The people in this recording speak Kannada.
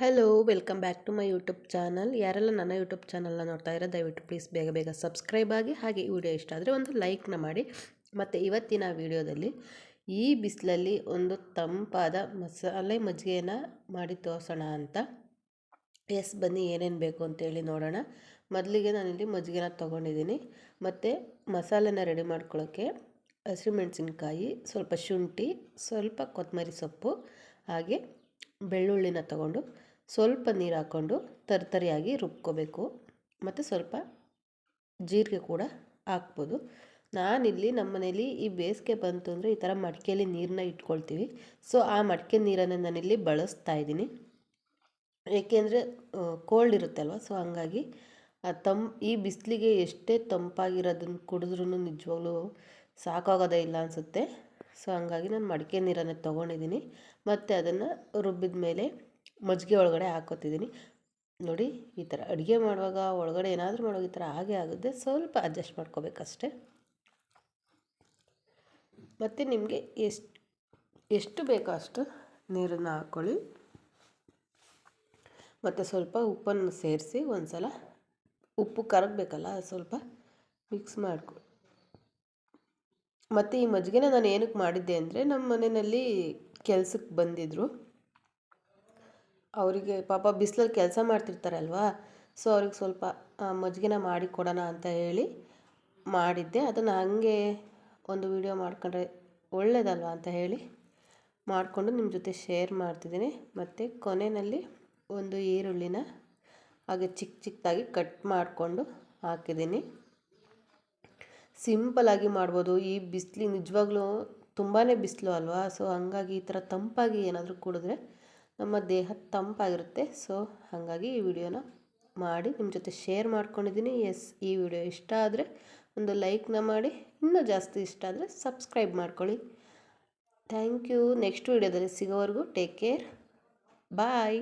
Hello welcome back to my YouTube channel ಯಾರೆಲ್ಲ ನನ್ನ ಯೂಟ್ಯೂಬ್ ಚಾನಲ್ನ ನೋಡ್ತಾ ಇರೋ, ದಯವಿಟ್ಟು ಪ್ಲೀಸ್ ಬೇಗ ಬೇಗ ಸಬ್ಸ್ಕ್ರೈಬ್ ಆಗಿ, ಹಾಗೆ ಈ ವಿಡಿಯೋ ಇಷ್ಟ ಆದರೆ ಒಂದು ಲೈಕ್ನ ಮಾಡಿ. ಮತ್ತು ಇವತ್ತಿನ ವಿಡಿಯೋದಲ್ಲಿ ಈ ಬಿಸಿಲಲ್ಲಿ ಒಂದು ತಂಪಾದ ಮಸಾಲೆ ಮಜ್ಜಿಗೆನ ಮಾಡಿ ತೋರಿಸೋಣ ಅಂತ. ಎಸ್ ಬನ್ನಿ, ಏನೇನು ಬೇಕು ಅಂತೇಳಿ ನೋಡೋಣ. ಮೊದಲಿಗೆ ನಾನಿಲ್ಲಿ ಮಜ್ಜಿಗೆನ ತೊಗೊಂಡಿದ್ದೀನಿ. ಮತ್ತು ಮಸಾಲೆನ ರೆಡಿ ಮಾಡ್ಕೊಳ್ಳೋಕ್ಕೆ ಹಸಿಮೆಣಸಿನ್ಕಾಯಿ ಸ್ವಲ್ಪ ಶುಂಠಿ, ಸ್ವಲ್ಪ ಕೊತ್ತಂಬರಿ ಸೊಪ್ಪು, ಹಾಗೆ ಬೆಳ್ಳುಳ್ಳಿನ ತಗೊಂಡು ಸ್ವಲ್ಪ ನೀರು ಹಾಕ್ಕೊಂಡು ತರ್ತರಿಯಾಗಿ ರುಬ್ಕೋಬೇಕು. ಮತ್ತು ಸ್ವಲ್ಪ ಜೀರಿಗೆ ಕೂಡ ಹಾಕ್ಬೋದು. ನಾನಿಲ್ಲಿ ನಮ್ಮ ಮನೇಲಿ ಈ ಬೇಸಿಗೆ ಬಂತು ಅಂದರೆ ಈ ಥರ ಮಡಿಕೆಯಲ್ಲಿ ನೀರನ್ನ ಇಟ್ಕೊಳ್ತೀವಿ. ಸೊ, ಆ ಮಡಿಕೆ ನೀರನ್ನು ನಾನಿಲ್ಲಿ ಬಳಸ್ತಾ ಇದ್ದೀನಿ. ಏಕೆಂದರೆ ಕೋಲ್ಡ್ ಇರುತ್ತೆ ಅಲ್ವ? ಸೊ, ಹಂಗಾಗಿ ಆ ಈ ಬಿಸಿಲಿಗೆ ಎಷ್ಟೇ ತಂಪಾಗಿರೋದನ್ನು ಕುಡಿದ್ರೂ ನಿಜವಾಗ್ಲೂ ಸಾಕಾಗೋದೇ ಇಲ್ಲ ಅನಿಸುತ್ತೆ. ಸೊ, ಹಂಗಾಗಿ ನಾನು ಮಡಿಕೆ ನೀರನ್ನು ತೊಗೊಂಡಿದ್ದೀನಿ. ಮತ್ತು ಅದನ್ನು ರುಬ್ಬಿದ ಮೇಲೆ ಮಜ್ಜಿಗೆ ಒಳಗಡೆ ಹಾಕ್ಕೊತಿದ್ದೀನಿ. ನೋಡಿ, ಈ ಥರ ಅಡುಗೆ ಮಾಡುವಾಗ ಒಳಗಡೆ ಏನಾದರೂ ಮಾಡುವಾಗ ಈ ಥರ ಹಾಗೆ ಆಗುತ್ತೆ. ಸ್ವಲ್ಪ ಅಡ್ಜಸ್ಟ್ ಮಾಡ್ಕೋಬೇಕಷ್ಟೆ. ಮತ್ತು ನಿಮಗೆ ಎಷ್ಟು ಎಷ್ಟು ಬೇಕೋ ಅಷ್ಟು ನೀರನ್ನು ಹಾಕ್ಕೊಳ್ಳಿ. ಮತ್ತು ಸ್ವಲ್ಪ ಉಪ್ಪನ್ನು ಸೇರಿಸಿ ಒಂದು ಸಲ ಉಪ್ಪು ಕರಗಬೇಕಲ್ಲ ಸ್ವಲ್ಪ ಮಿಕ್ಸ್ ಮಾಡಿಕೊ. ಮತ್ತು ಈ ಮಜ್ಜಿಗೆನ ನಾನು ಏನಕ್ಕೆ ಮಾಡಿದ್ದೆ ಅಂದರೆ ನಮ್ಮ ಮನೆಯಲ್ಲಿ ಕೆಲ್ಸಕ್ಕೆ ಬಂದಿದ್ದರು ಅವರಿಗೆ ಪಾಪ ಬಿಸಿಲಲ್ಲಿ ಕೆಲಸ ಮಾಡ್ತಿರ್ತಾರಲ್ವಾ? ಸೊ ಅವ್ರಿಗೆ ಸ್ವಲ್ಪ ಮಜ್ಜಿಗೆನ ಮಾಡಿ ಕೊಡೋಣ ಅಂತ ಹೇಳಿ ಮಾಡಿದ್ದೆ. ಅದನ್ನು ಹಾಗೆ ಒಂದು ವಿಡಿಯೋ ಮಾಡ್ಕೊಂಡ್ರೆ ಒಳ್ಳೇದಲ್ವ ಅಂತ ಹೇಳಿ ಮಾಡಿಕೊಂಡು ನಿಮ್ಮ ಜೊತೆ ಶೇರ್ ಮಾಡ್ತಿದ್ದೀನಿ. ಮತ್ತು ಕೊನೆಯಲ್ಲಿ ಒಂದು ಈರುಳ್ಳಿನ ಹಾಗೆ ಚಿಕ್ಕ ಚಿಕ್ಕದಾಗಿ ಕಟ್ ಮಾಡಿಕೊಂಡು ಹಾಕಿದ್ದೀನಿ. ಸಿಂಪಲಾಗಿ ಮಾಡ್ಬೋದು. ಈ ಬಿಸಿಲಿ ನಿಜವಾಗ್ಲೂ ತುಂಬಾ ಬಿಸಿಲು ಅಲ್ವಾ? ಸೊ ಹಂಗಾಗಿ ಈ ಥರ ತಂಪಾಗಿ ಏನಾದರೂ ಕುಡಿದ್ರೆ ನಮ್ಮ ದೇಹ ತಂಪಾಗಿರುತ್ತೆ. ಸೊ, ಹಾಗಾಗಿ ಈ ವಿಡಿಯೋನ ಮಾಡಿ ನಿಮ್ಮ ಜೊತೆ ಶೇರ್ ಮಾಡ್ಕೊಂಡಿದ್ದೀನಿ. ಎಸ್, ಈ ವಿಡಿಯೋ ಇಷ್ಟ ಆದರೆ ಒಂದು ಲೈಕ್ನ ಮಾಡಿ. ಇನ್ನೂ ಜಾಸ್ತಿ ಇಷ್ಟ ಆದರೆ ಸಬ್ಸ್ಕ್ರೈಬ್ ಮಾಡ್ಕೊಳ್ಳಿ. Thank you. ನೆಕ್ಸ್ಟ್ ವಿಡಿಯೋದಲ್ಲಿ ಸಿಗೋವರೆಗೂ ಟೇಕ್ ಕೇರ್. ಬಾಯ್.